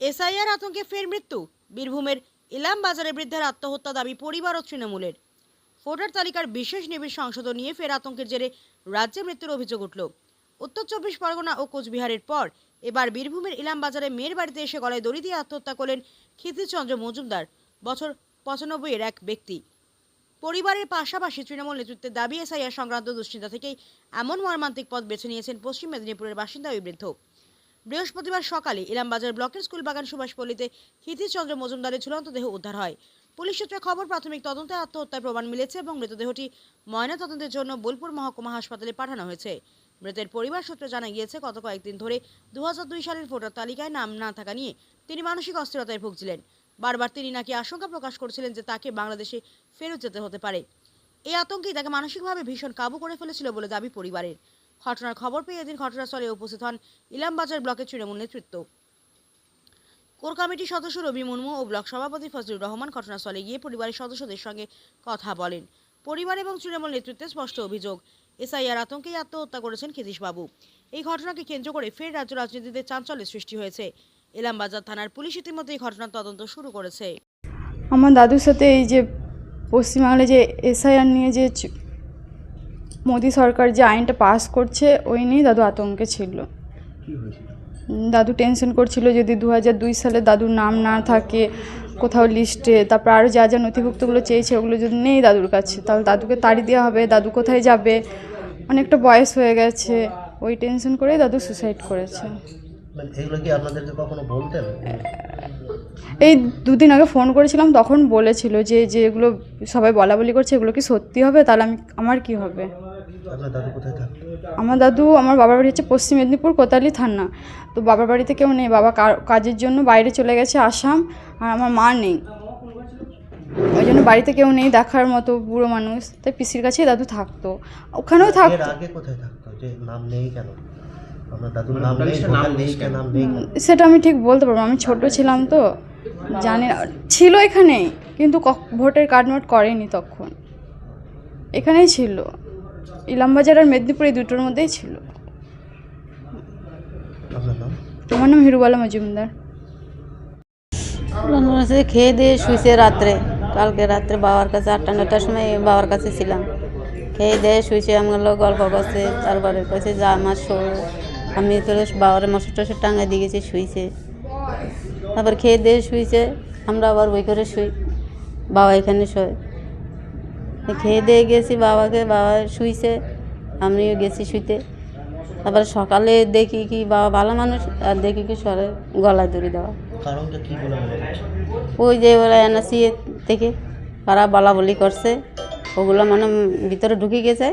SIR আতঙ্কে ফের মৃত্যু। বীরভূমের ইলাম বাজারে বৃদ্ধের আত্মহত্যা দাবি পরিবার ও তৃণমূলের। ভোটার তালিকার বিশেষ নিবিড় সংশোধন নিয়ে ফের আতঙ্কের জেরে রাজ্যে মৃত্যুর অভিযোগ উঠল। উত্তর চব্বিশ পরগনা ও কোচবিহারের পর এবার বীরভূমের ইলাম বাজারে মেয়ের বাড়িতে এসে গলায় দড়ি দিয়ে আত্মহত্যা করলেন ক্ষিতিচন্দ্র মজুমদার, বছর পঁচানব্বই এর এক ব্যক্তি। পরিবারের পাশাপাশি তৃণমূল নেতৃত্বের দাবি, এসআইআর সংক্রান্ত দুশ্চিন্তা থেকেই এমন মর্মান্তিক পথ বেছে নিয়েছেন পশ্চিম মেদিনীপুরের বাসিন্দা ওই বৃদ্ধ। বৃহস্পতিবার সকালে ইলামবাজার ব্লকের স্কুল বাগান সুভাষপল্লীতে ক্ষিতিশচন্দ্র মজুমদারের ঝুলন্ত দেহ উদ্ধার হয়। পুলিশ সূত্রে খবর, প্রাথমিক তদন্তে আত্মহত্যার প্রমাণ মিলেছে এবং মৃতদেহটি ময়না তদন্তের জন্য বোলপুর মহকুমা হাসপাতালে পাঠানো হয়েছে। মৃতের পরিবার সূত্রে জানা গিয়েছে, গত কয়েকদিন ধরে দু হাজার দুই সালের ভোটার তালিকায় নাম না থাকা নিয়ে তিনি মানসিক অস্থিরতায় ভুগছিলেন। বারবার তিনি নাকি আশঙ্কা প্রকাশ করছিলেন যে তাকে বাংলাদেশে ফেরত যেতে হতে পারে। এই আতঙ্কেই তাকে মানসিকভাবে ভীষণ কাবু করে ফেলেছিল বলে দাবি পরিবারের। ঘটনার খবর পেয়ে এদিন ঘটনাস্থলে উপস্থিত হন ইলামবাজার ব্লকের তৃণমূল নেতৃত্ব। কোর কমিটির সদস্য রবি মুর্মু ও ব্লক সভাপতি ফজলুর রহমান ঘটনাস্থলে গিয়ে পরিবারের সদস্যদের সঙ্গে কথা বলেন। পরিবার এবং তৃণমূল নেতৃত্বে স্পষ্ট অভিযোগ, এসআইআর আতঙ্কেই আত্মহত্যা করেছেন বাবু এই ঘটনাকে কেন্দ্র করে ফের রাজ্য রাজনীতিতে চাঞ্চল্যের সৃষ্টি হয়েছে। ইলামবাজার থানার পুলিশ ইতিমধ্যে এই ঘটনার তদন্ত শুরু করেছে। আমার দাদুর সাথে এই যে পশ্চিমবাংলায় যে এসআইআর নিয়ে যে মোদী সরকার যে আইনটা পাস করছে ওই নিয়েই দাদু আতঙ্কে ছিল। দাদু টেনশন করছিল যদি দু হাজার দুই সালে দাদুর নাম না থাকে কোথাও লিস্টে তারপর আরও যা যা নথিভুক্তগুলো চেয়েছে ওগুলো যদি নেই দাদুর কাছে তাহলে দাদুকে তাড়ি দেওয়া হবে দাদু কোথায় যাবে? অনেকটা বয়স হয়ে গেছে ওই টেনশন করেই দাদু সুসাইড করেছে। মানে এগুলো কি আপনাদেরকে কখনো বলতেন? এই দুদিন আগে ফোন করেছিলাম তখন বলেছিল যে যেগুলো সবাই বলা বলি করছে এগুলো কি সত্যি হবে? তাহলে আমি আমার কি হবে? আমার দাদু আমার বাবার বাড়ি হচ্ছে পশ্চিম মেদিনীপুর কোতালি থানা। তো বাবার বাড়িতে কেউ নেই বাবা কাজের জন্য বাইরে চলে গেছে আসাম আর আমার মা নেই। ওই জন্য বাড়িতে কেউ নেই দেখার মতো বুড়ো মানুষ। তাই পিসির কাছেই দাদু থাকতো। ওখানেও থাকতো আগে কোথায় থাকতো? যে নাম নেই কেন? আপনার দাদুর নাম নেই ভোটার লিস্টে নাম নেই কেন? সেটা আমি ঠিক বলতে পারব আমি ছোট ছিলাম তো। জানি না। ছিল এখানেই কিন্তু ক- ভোটের কার্ড নোট করেনি তখন। এখানেই ছিল। ইলামবাজার আর মেদিনীপুর এই দুটোর মধ্যেই ছিল। আপনার নাম? আমার নাম হিরুবালা মজুমদার। খেয়ে দিয়ে শুয়েছে রাত্রে। কালকে রাত্রে বাবার কাছে আটটা নটার সময় বাবার কাছে ছিলাম। খেয়ে দিয়ে শুয়েছে আমগুলো গল্প করছে তারপরে কইছে যা আমার শো আমি তো বাবার মশর টসর টাঙায় দিয়ে গেছি শুয়েছে তারপর খেয়ে দিয়ে শুয়েছে আমরা আবার ওই করে শুই। বাবা এখানে শোয়। খেয়ে দিয়ে গেছি বাবাকে বাবা শুইছে আমিও গেছি শুইতে। তারপরে সকালে দেখি কি বাবা ভালো মানুষ আর দেখি কি সরে গলায় দড়ি দেওয়া। ওই যে ওরা এনআসি থেকে তারা বলা বলি করছে ওগুলো মানে ভিতরে ঢুকে গেছে।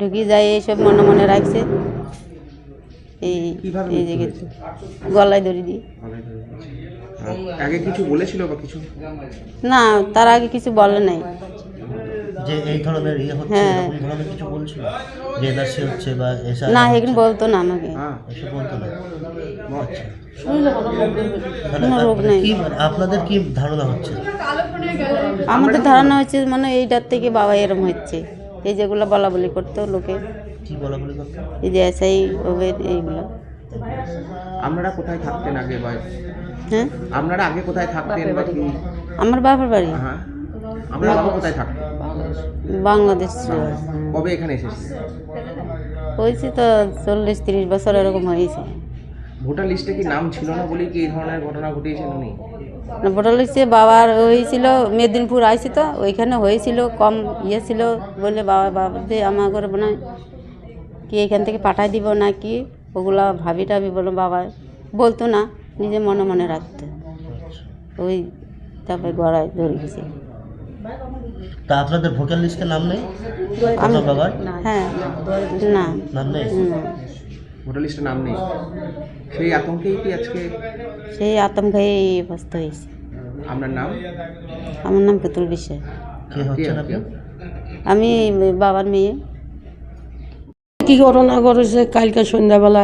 ঢুকে যায় এইসব মনে মনে রাখছে। এই এই যে গলায় দড়ি দিয়ে। আগে কিছু বলেছিল বা কিছু? না তার আগে কিছু বলে নাই। যে এই ধরনের ইয়ে হচ্ছে হ্যাঁ। এরকম ধরনের কিছু বলছিল? যে এনআরসি হচ্ছে বা এসআই না এখানে বলতো না আমাকে। হ্যাঁ। এসব বলতো না। আচ্ছা। আপনাদের কি ধারণা হচ্ছে? আমাদের ধারণা হচ্ছে মানে এইটার থেকে বাবা এরম হচ্ছে। এই যেগুলো বলা বলি করতো লোকে। কি বলা বলি করতে এই যে এসআই এইগুলো। আপনারা কোথায় থাকতেন আগে বা হ্যাঁ? আপনারা আগে কোথায় থাকতেন বা কি? আমার বাবার বাড়ি। হ্যাঁ। আপনার বাবা কোথায় থাকতেন? বাংলাদেশ ছিল। কবে এখানে এসেছে? হয়েছে তো চল্লিশ তিরিশ বছর এরকম হয়েছে। ভোটার লিস্টে কি নাম ছিল না কি এই ধরনের ঘটনা ঘটিয়েছেন উনি? ভোটার লিস্টে বাবার হয়েছিল মেদিনীপুর আইসি তো ওইখানে হয়েছিল কম ইয়ে ছিল বলে বাবা বাবা দিয়ে আমার করে মনে কি এখান থেকে পাঠাই দিব না কি ওগুলা ভাবি টাবি বলো বাবা। বলতো না নিজে মনে মনে রাখতো। ওই তারপরে গড়ায় ধরে গেছে। তা আপনাদের ভোটার লিস্টে নাম নেই? আপনার বাবার? হ্যাঁ না। নাম নেই? ভোটার লিস্টে নাম নেই। সেই আতঙ্কেই কি আজকে সেই আতঙ্কে অবস্থা হয়েছে। আপনার নাম? আমার নাম পুতুল বিশ্বাস। কে হচ্ছেন আপনি? আমি বাবার মেয়ে। কি ঘটনা করেছে কালকে সন্ধ্যাবেলা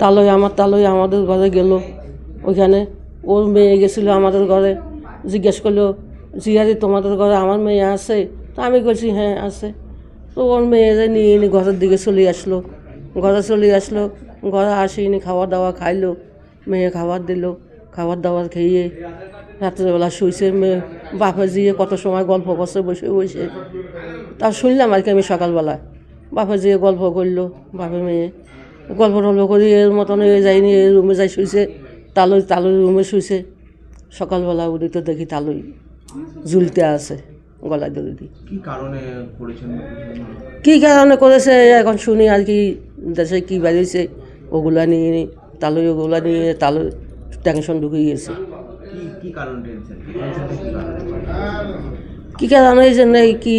তালই আমার, তালই আমাদের ঘরে গেল। ওইখানে ওর মেয়ে গেছিল আমাদের ঘরে, জিজ্ঞেস করল জিয়ারি তোমাদের ঘরে আমার মেয়ে আছে? তো আমি বলছি হ্যাঁ আছে। তো ওর মেয়েরে নিয়ে এনে ঘরের দিকে চলে আসলো। ঘরে চলে আসলো, ঘরে আসিনি খাওয়া দাওয়া খাইলো। মেয়ে খাবার দিল, খাবার দাবার খেয়ে রাত্রেবেলা শুয়েছে মেয়ে বাপে যেয়ে কত সময় গল্প করছে, বসে বসে। তা শুনলাম আর কি আমি সকালবেলা বাপে যেয়ে গল্প করল বাপে মেয়ে। গল্প টল্প করে এর মতন এ যায়নি এর রুমে যাই শুয়েছে তালই তালুর রুমে শুয়েছে সকালবেলা উঠে তো দেখি তালুই ঝুলতে আছে গলায় দড়ি দিয়ে। কি কারণে করেছে এখন শুনি আর কি দেশে কী বেরিয়েছে ওগুলা নিয়ে নি তালুই ওগুলা নিয়ে তালু টেনশন ঢুকে গিয়েছে কি কারণ এই জন্য এই কি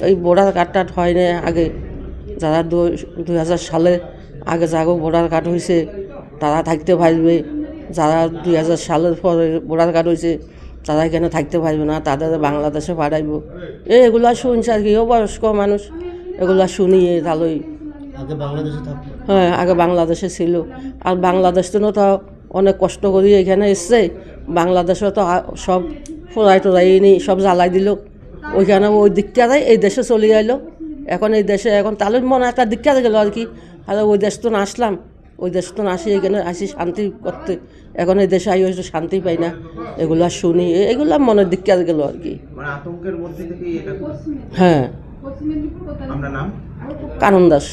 এই ভোটার কার্ডটা হয় না আগে? যারা দু হাজার সালে আগে যাগো ভোটার কার্ড হয়েছে তারা থাকতে পারবে। যারা দুই হাজার সালের পরে ভোটার কার্ড হয়েছে তারা এখানে থাকতে পারবে না? তাদের বাংলাদেশে পাঠাইব। এগুলা শুনছে আর কি ও বয়স্ক মানুষ এগুলা শুনিয়ে তাহলেই আগে বাংলাদেশে থাকতো। হ্যাঁ আগে বাংলাদেশে ছিল। আর বাংলাদেশ তো তো অনেক কষ্ট করে এখানে এসছে। বাংলাদেশে তো সব ফোড়াই টোড়াই নি সব জ্বালাই দিল। ওইখানে ওই দিকটারে এই দেশে চলে আইলো। এখন এই দেশে এখন তাহলে মনে একটা দীক্ষা গেল আর কি। আর ওই দেশ তো না আসলাম ওই দেশ তো না আসি এখানে আসি শান্তি করতে। এখন এই দেশে আই হয়তো শান্তি পাই না এগুলো শুনি এগুলো মনের দিকটারে গেল আর কি। মানে আতঙ্কের মধ্যে থেকেই এটা করেছে। হ্যাঁ। কানন দাস।